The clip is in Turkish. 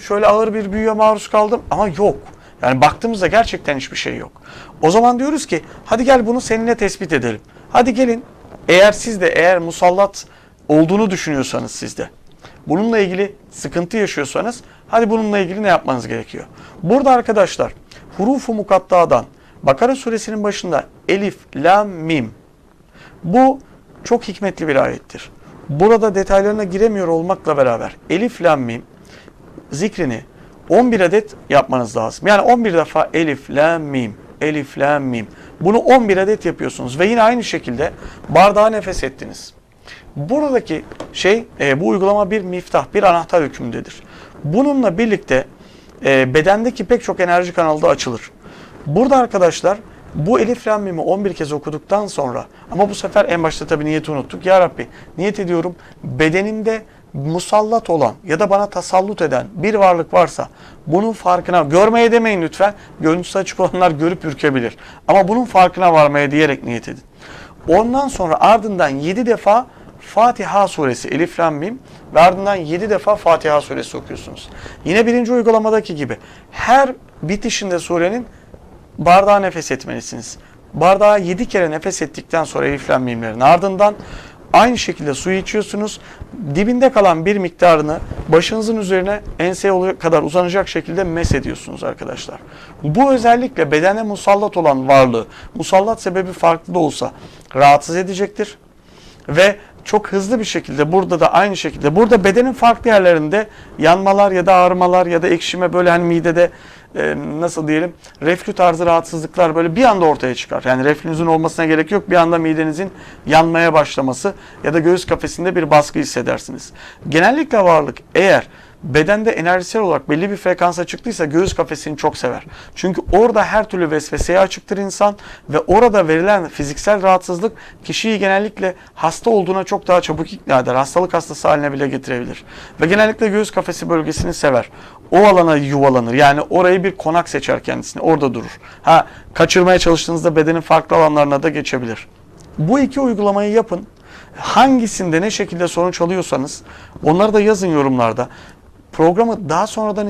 şöyle ağır bir büyüye maruz kaldım ama yok. Yani baktığımızda gerçekten hiçbir şey yok. O zaman diyoruz ki hadi gel bunu seninle tespit edelim. Hadi gelin eğer siz de eğer musallat olduğunu düşünüyorsanız sizde bununla ilgili sıkıntı yaşıyorsanız hadi bununla ilgili ne yapmanız gerekiyor? Burada arkadaşlar hurufu mukattadan Bakara suresinin başında elif, lam, mim bu çok hikmetli bir ayettir. Burada detaylarına giremiyor olmakla beraber elif, lam, mim zikrini 11 adet yapmanız lazım. Yani 11 defa elif, lam, mim, elif, lam, mim. Bunu 11 adet yapıyorsunuz ve yine aynı şekilde bardağa nefes ettiniz. Buradaki şey e, bu uygulama bir miftah, bir anahtar hükmündedir. Bununla birlikte e, bedendeki pek çok enerji kanalı da açılır. Burada arkadaşlar bu elif mimi 11 kez okuduktan sonra ama bu sefer en başta tabii niyeti unuttuk. Ya Rabbi niyet ediyorum bedenimde musallat olan ya da bana tasallut eden bir varlık varsa bunun farkına görmeye demeyin lütfen. Görüntüsü açık olanlar görüp ürkebilir. Ama bunun farkına varmaya diyerek niyet edin. Ondan sonra ardından 7 defa Fatiha suresi Elif Lam Mim ve ardından 7 defa Fatiha suresi okuyorsunuz. Yine birinci uygulamadaki gibi her bitişinde surenin bardağa nefes etmelisiniz. Bardağa 7 kere nefes ettikten sonra Elif Lam Mimlerin ardından aynı şekilde suyu içiyorsunuz. Dibinde kalan bir miktarını başınızın üzerine enseye kadar uzanacak şekilde mes ediyorsunuz arkadaşlar. Bu özellikle bedene musallat olan varlığı, musallat sebebi farklı da olsa rahatsız edecektir. Ve çok hızlı bir şekilde burada da aynı şekilde burada bedenin farklı yerlerinde yanmalar ya da ağrımalar ya da ekşime böyle hani midede e, nasıl diyelim reflü tarzı rahatsızlıklar böyle bir anda ortaya çıkar. Yani reflünüzün olmasına gerek yok. Bir anda midenizin yanmaya başlaması ya da göğüs kafesinde bir baskı hissedersiniz. Genellikle varlık eğer bedende enerjisel olarak belli bir frekansa çıktıysa göğüs kafesini çok sever. Çünkü orada her türlü vesveseye açıktır insan ve orada verilen fiziksel rahatsızlık kişiyi genellikle hasta olduğuna çok daha çabuk ikna eder. Hastalık hastası haline bile getirebilir. Ve genellikle göğüs kafesi bölgesini sever. O alana yuvalanır. Yani orayı bir konak seçer kendisine. Orada durur. Ha kaçırmaya çalıştığınızda bedenin farklı alanlarına da geçebilir. Bu iki uygulamayı yapın. Hangisinde ne şekilde sonuç alıyorsanız onları da yazın yorumlarda. Programı daha sonradan